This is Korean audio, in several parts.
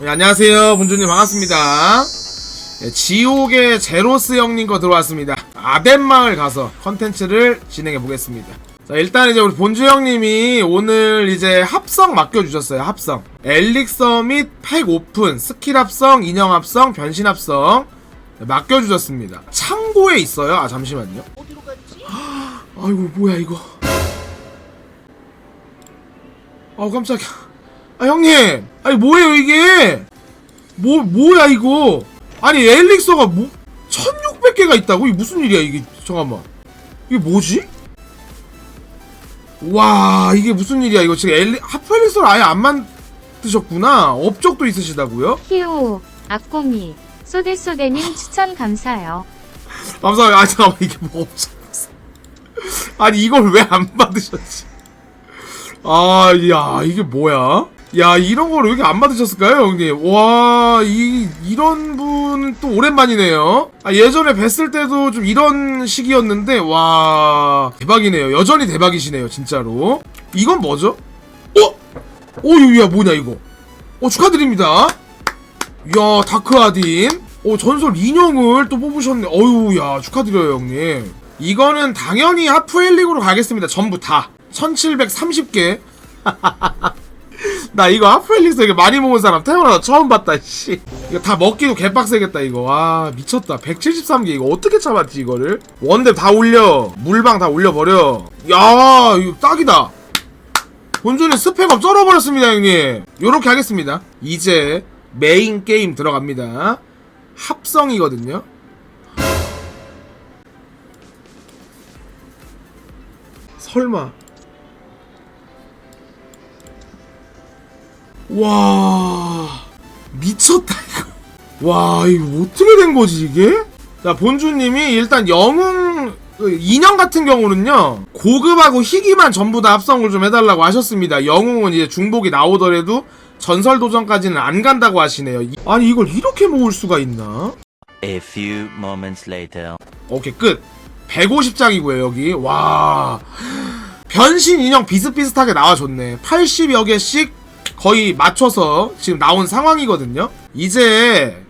네, 안녕하세요. 본주님 반갑습니다. 네, 지옥의 제로스 형님 거 들어왔습니다. 아덴마을 가서 컨텐츠를 진행해 보겠습니다. 자 일단 이제 우리 본주 형님이 오늘 이제 합성 맡겨주셨어요 합성. 엘릭서 및 팩 오픈 스킬 합성 인형 합성 변신 합성 네, 맡겨주셨습니다. 창고에 있어요? 아 잠시만요? 아이고 뭐야 이거. 아 깜짝이야. 아 형님! 아니 뭐예요 이게? 뭐 뭐야 이거? 아니 엘릭서가 뭐 1600개가 있다고? 이게 무슨 일이야 이게? 잠깐만. 이게 뭐지? 와 이게 무슨 일이야 이거? 지금 엘리 하프 엘릭서를 아예 안 만드셨구나. 업적도 있으시다고요? 히오, 악공이, 쏘대쏘대님 추천 감사해요. 감사합니다. 아 잠깐만 이게 뭐 업적이었어 아니 이걸 왜 안 받으셨지 아, 야, 이게 뭐야? 야, 이런 거를 왜 이렇게 안 받으셨을까요, 형님? 와, 이, 이런 분 또 오랜만이네요. 아, 예전에 뵀을 때도 좀 이런 시기였는데, 와, 대박이네요. 여전히 대박이시네요, 진짜로. 이건 뭐죠? 어? 어, 야, 뭐냐, 이거. 어, 축하드립니다. 야, 다크아딘. 어, 전설 인형을 또 뽑으셨네. 어유, 야, 축하드려요, 형님. 이거는 당연히 하프엘릭으로 가겠습니다. 전부 다. 1730개. 나 이거 하프엘릭스 이게 많이 먹은 사람 태어나서 처음 봤다, 씨. 이거 다 먹기도 개빡세겠다, 이거. 와, 미쳤다. 173개. 이거 어떻게 참았지, 이거를? 원대 다 올려. 물방 다 올려버려. 야, 이거 딱이다. 본尊이 스펙업 쩔어버렸습니다, 형님. 요렇게 하겠습니다. 이제 메인 게임 들어갑니다. 합성이거든요. 설마. 와. 미쳤다, 이거. 와, 이거 어떻게 된 거지, 이게? 자, 본주님이 일단 영웅, 그 인형 같은 경우는요, 고급하고 희귀만 전부 다 합성을 좀 해달라고 하셨습니다. 영웅은 이제 중복이 나오더라도 전설 도전까지는 안 간다고 하시네요. 이- 아니, 이걸 이렇게 모을 수가 있나? A few moments later. 오케이 끝 150장이고요 여기. 와. 변신 인형 비슷비슷하게 나와줬네. 80여 개씩 거의 맞춰서 지금 나온 상황이거든요. 이제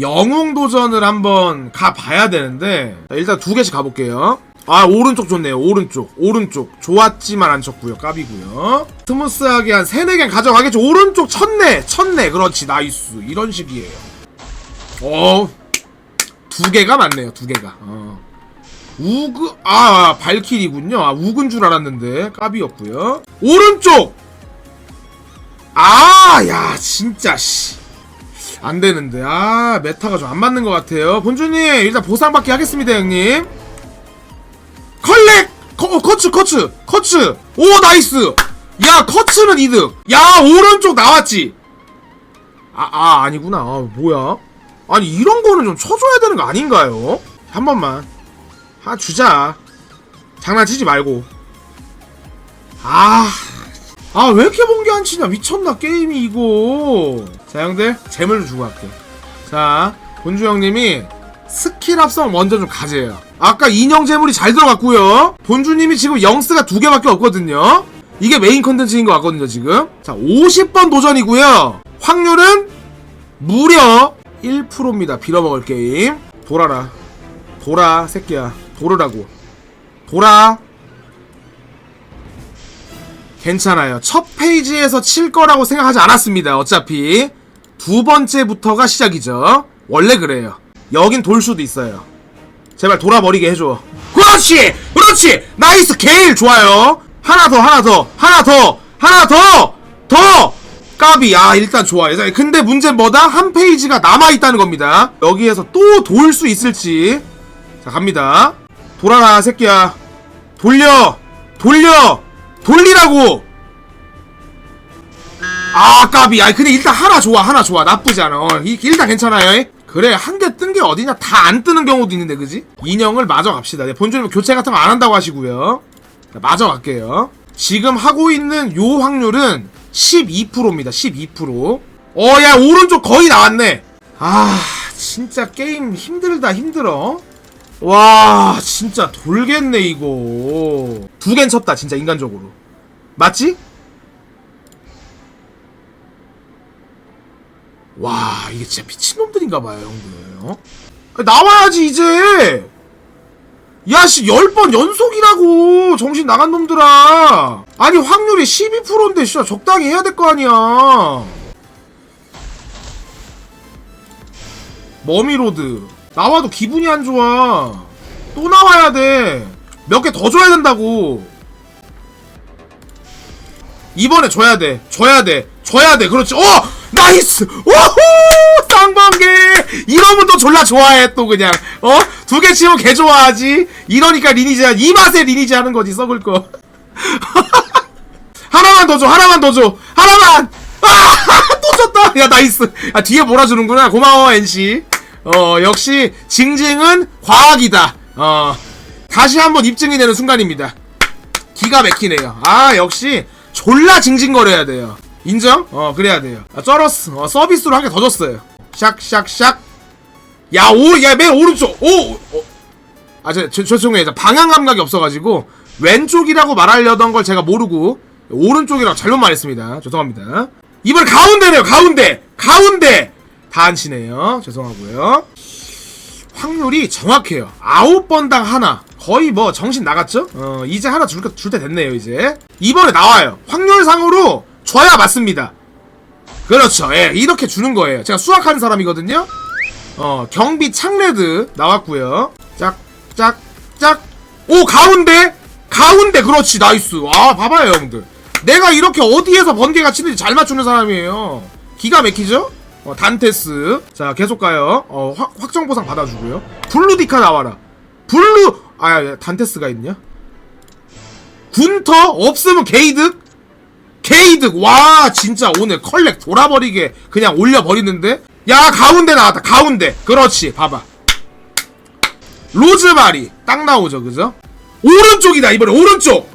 영웅 도전을 한번 가봐야 되는데 자, 일단 두 개씩 가볼게요. 아 오른쪽 좋네요. 오른쪽. 오른쪽. 좋았지만 안 쳤고요. 까비고요. 스무스하게 한 3, 4개 가져가겠죠. 오른쪽 쳤네. 쳤네. 그렇지. 나이스. 이런 식이에요. 어. 두 개가 맞네요, 두 개가. 어. 우그, 아, 발길이군요. 아, 우근 줄 알았는데, 까비였고요 오른쪽! 아, 야, 진짜, 씨. 안 되는데. 아, 메타가 좀 안 맞는 것 같아요. 본주님, 일단 보상 받기 하겠습니다, 형님. 컬렉! 커, 어, 커츠, 커츠, 커츠! 오, 나이스! 야, 커츠는 이득! 야, 오른쪽 나왔지! 아, 아, 아니구나. 아, 뭐야? 아니 이런 거는 좀 쳐줘야 되는 거 아닌가요? 한 번만 하 주자. 장난치지 말고. 아... 아 왜 이렇게 번개 안 치냐? 미쳤나 게임이 이거. 자 형들 재물 좀 주고 갈게. 자 본주 형님이 스킬 합성 먼저 좀 가져요. 아까 인형 재물이 잘 들어갔고요. 본주님이 지금 영스가 두 개밖에 없거든요. 이게 메인 컨텐츠인 것 같거든요 지금. 자 50번 도전이고요. 확률은 무려 1%입니다. 빌어먹을 게임. 돌아라. 돌아, 새끼야. 돌으라고. 돌아. 괜찮아요. 첫 페이지에서 칠 거라고 생각하지 않았습니다. 어차피. 두 번째부터가 시작이죠. 원래 그래요. 여긴 돌 수도 있어요. 제발 돌아버리게 해줘. 그렇지! 그렇지! 나이스! 게일! 좋아요. 하나 더, 하나 더, 하나 더, 하나 더! 더! 까비 아 일단 좋아요 근데 문제 뭐다 한 페이지가 남아있다는 겁니다 여기에서 또 돌 수 있을지 자 갑니다 돌아라 새끼야. 돌려! 돌려! 돌리라고! 아 까비. 아 근데 일단 하나 좋아 하나 좋아. 나쁘지 않아. 어, 이- 일단 괜찮아요. 이. 그래 한 개 뜬 게 어디냐? 다 안 뜨는 경우도 있는데 그지? 인형을 마저 갑시다. 네, 본주님 교체 같은 거 안 한다고 하시고요. 자, 마저 갈게요. 지금 하고 있는 요 확률은 12%입니다. 12%. 어, 야, 오른쪽 거의 나왔네. 아, 진짜 게임 힘들다, 힘들어. 와 진짜 돌겠네 이거. 두 갠 쳤다 진짜 인간적으로. 맞지? 와 이게 진짜 미친놈들인가봐요 형들 어? 나와야지 이제! 야씨 10번 연속이라고! 정신 나간 놈들아! 아니 확률이 12%인데 진짜 적당히 해야 될 거 아니야! 머미로드 나와도 기분이 안 좋아. 또 나와야 돼 몇 개 더 줘야 된다고. 이번에 줘야 돼. 줘야 돼. 줘야 돼. 그렇지. 어! 나이스! 오호 쌍방개! 이러면 또 졸라 좋아해 또 그냥. 어? 두 개 치면 개 좋아하지? 이러니까 리니지 이 맛에 리니지 하는 거지 썩을 거. 하나만 더 줘 하나만 더 줘. 하나만! 아또 졌다! 야 나이스! 아 뒤에 몰아주는구나. 고마워 NC 어 역시 징징은 과학이다 어 다시 한번 입증이 되는 순간입니다 기가 막히네요 아 역시 졸라 징징거려야 돼요 인정? 어 그래야 돼요 아, 쩔었어 어, 서비스로 한 개 더 줬어요 샥샥샥 야 오 야 맨 오른쪽 오 어. 아, 저, 저, 죄송해요. 저 방향 감각이 없어가지고, 왼쪽이라고 말하려던 걸 제가 모르고, 오른쪽이라고 잘못 말했습니다. 죄송합니다. 이번 가운데네요, 가운데! 가운데! 치네요. 죄송하고요 확률이 정확해요. 아홉 번당 하나. 거의 뭐 정신 나갔죠? 어, 이제 하나 줄, 줄때 됐네요, 이제. 이번에 나와요. 확률상으로 줘야 맞습니다. 그렇죠. 예, 이렇게 주는 거예요. 제가 수학하는 사람이거든요. 어, 경비 창레드 나왔고요. 짝, 짝, 짝. 오, 가운데! 가운데! 그렇지, 나이스. 아, 봐봐요, 형들. 내가 이렇게 어디에서 번개가 치는지 잘 맞추는 사람이에요. 기가 막히죠? 어, 단테스. 자, 계속 가요. 어, 확, 확정 보상 받아주고요. 블루디카 나와라. 블루, 아, 야, 단테스가 있냐? 군터? 없으면 게이득? 게이득! 와, 진짜 오늘 컬렉 돌아버리게 그냥 올려버리는데? 야, 가운데 나왔다, 가운데. 그렇지, 봐봐. 로즈마리. 딱 나오죠, 그죠? 오른쪽이다, 이번에 오른쪽!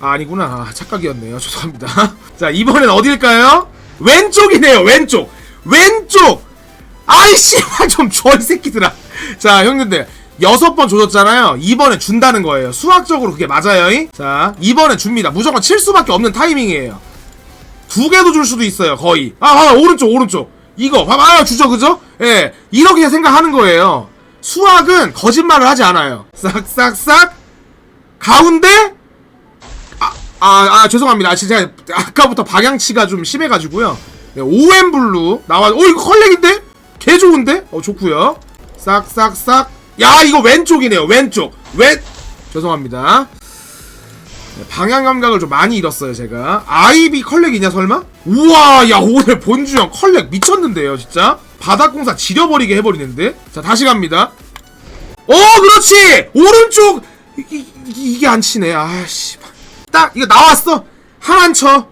아, 아니구나. 아, 착각이었네요. 죄송합니다. 자, 이번엔 어딜까요? 왼쪽이네요, 왼쪽. 왼쪽! 아이씨, 좀 줘, 이 새끼들아. 자, 형님들. 여섯 번 줘줬잖아요. 이번에 준다는 거예요. 수학적으로 그게 맞아요. 잉? 자, 이번에 줍니다. 무조건 칠 수밖에 없는 타이밍이에요. 두 개도 줄 수도 있어요. 거의. 아, 봐봐, 오른쪽, 오른쪽. 이거, 아, 주죠, 그죠? 예, 이렇게 생각하는 거예요. 수학은 거짓말을 하지 않아요. 싹싹싹. 가운데? 아, 아, 아, 죄송합니다. 진짜 아까부터 방향치가 좀 심해가지고요. 네, 오엠블루 나와. 오, 이거 컬렉인데? 개 좋은데? 어, 좋고요. 싹싹싹. 야, 이거 왼쪽이네요. 왼쪽. 왼. 죄송합니다. 네, 방향 감각을 좀 많이 잃었어요, 제가. 아이비 컬렉이냐, 설마? 우와, 야, 오늘 본주형 컬렉 미쳤는데요, 진짜? 바닥공사 지려버리게 해버리는데? 자, 다시 갑니다. 어, 그렇지! 오른쪽! 이, 이, 이게 안 치네. 아씨. 딱, 이거 나왔어! 하나는 쳐.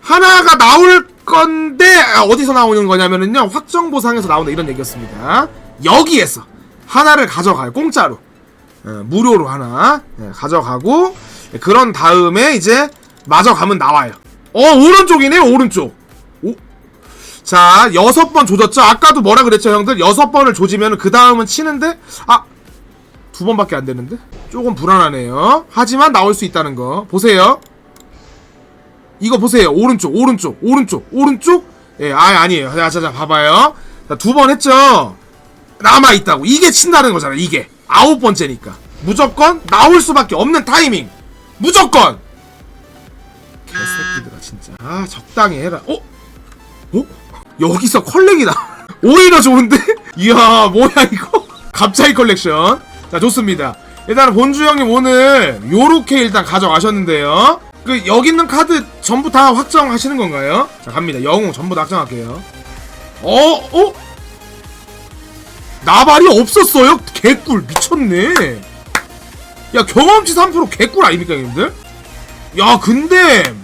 하나가 나올 건데, 아, 어디서 나오는 거냐면은요, 확정 보상에서 나온다, 이런 얘기였습니다. 여기에서. 하나를 가져가요, 공짜로. 어, 무료로 하나 예, 가져가고 예, 그런 다음에 이제 마저 가면 나와요. 어 오른쪽이네 오른쪽. 오. 자 여섯 번 조졌죠. 아까도 뭐라 그랬죠 형들 여섯 번을 조지면 그 다음은 치는데 아 두 번밖에 안 되는데 조금 불안하네요. 하지만 나올 수 있다는 거 보세요. 이거 보세요. 오른쪽 오른쪽 오른쪽 오른쪽? 예 아, 아니에요. 자 자 자 봐봐요. 두번 했죠. 남아 있다고. 이게 친다는 거잖아 이게. 아홉 번째니까. 무조건 나올 수밖에 없는 타이밍. 무조건! 개새끼들아 진짜. 아 적당히 해라. 어? 어? 여기서 컬렉이다. 오히려 좋은데? 이야 뭐야 이거? 갑자기 컬렉션. 자 좋습니다. 일단 본주 형님 오늘 요렇게 일단 가져가셨는데요 그 여기 있는 카드 전부 다 확정하시는 건가요? 자 갑니다. 영웅 전부 다 확정할게요. 어? 어? 나발이 없었어요? 개꿀. 미쳤네. 야 경험치 3% 개꿀 아닙니까 형님들? 야 근데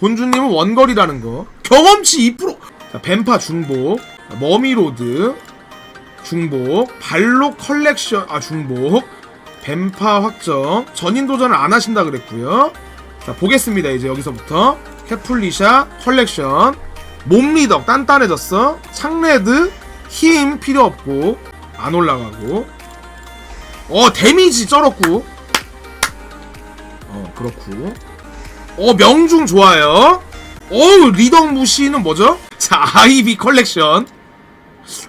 본주님은 원거리라는 거. 경험치 2% 자, 뱀파 중복. 머미로드. 중복. 발로 컬렉션. 아 중복. 뱀파 확정. 전인 도전을 안 하신다 그랬고요 자 보겠습니다. 이제 여기서부터. 캐플리샤 컬렉션. 몸리덕 단단해졌어. 창레드 힘 필요 없고 안 올라가고. 어 데미지 쩔었고. 어 그렇고. 어 명중 좋아요. 어 리덕 무시는 뭐죠? 자 아이비 컬렉션.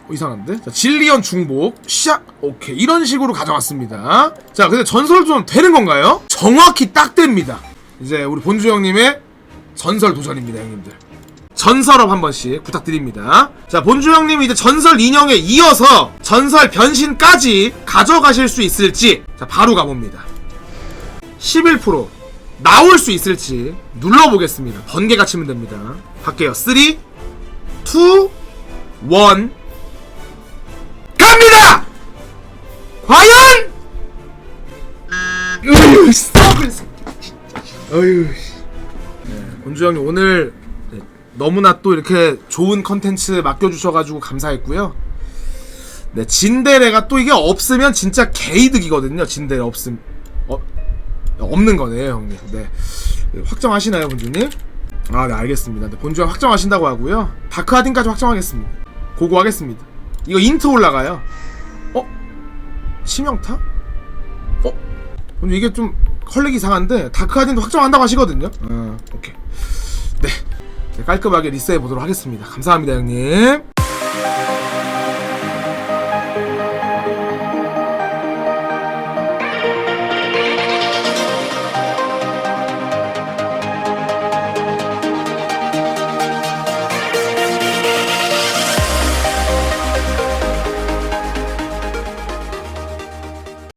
어, 이상한데? 자, 질리언 중복. 샥 오케이. 이런 식으로 가져왔습니다. 자 근데 전설 좀 되는 건가요? 정확히 딱 됩니다 이제 우리 본주 형님의 전설 도전입니다 형님들. 전설업 한 번씩 부탁드립니다. 자 본주 형님이 이제 전설 인형에 이어서 전설 변신까지 가져가실 수 있을지 자 바로 가봅니다. 11% 나올 수 있을지 눌러보겠습니다. 번개가 치면 됩니다. 갈게요. 3 2 1 어휴, 씨. 네, 본주 형님 오늘 네, 너무나 또 이렇게 좋은 컨텐츠 맡겨주셔가지고 감사했고요. 네, 진데레가 또 이게 없으면 진짜 개이득이거든요. 진데레 없음, 어, 없는 거네요, 형님. 네. 네, 확정하시나요, 본주님? 아, 네, 알겠습니다. 네, 본주 형 확정하신다고 하고요. 다크하딘까지 확정하겠습니다. 고고하겠습니다. 이거 인트 올라가요. 어? 치명타? 어? 근데 이게 좀 컬렉 이상한데 다크하딘도 확정한다고 하시거든요. 어, 오케이. 네. 네, 깔끔하게 리셋해 보도록 하겠습니다. 감사합니다, 형님.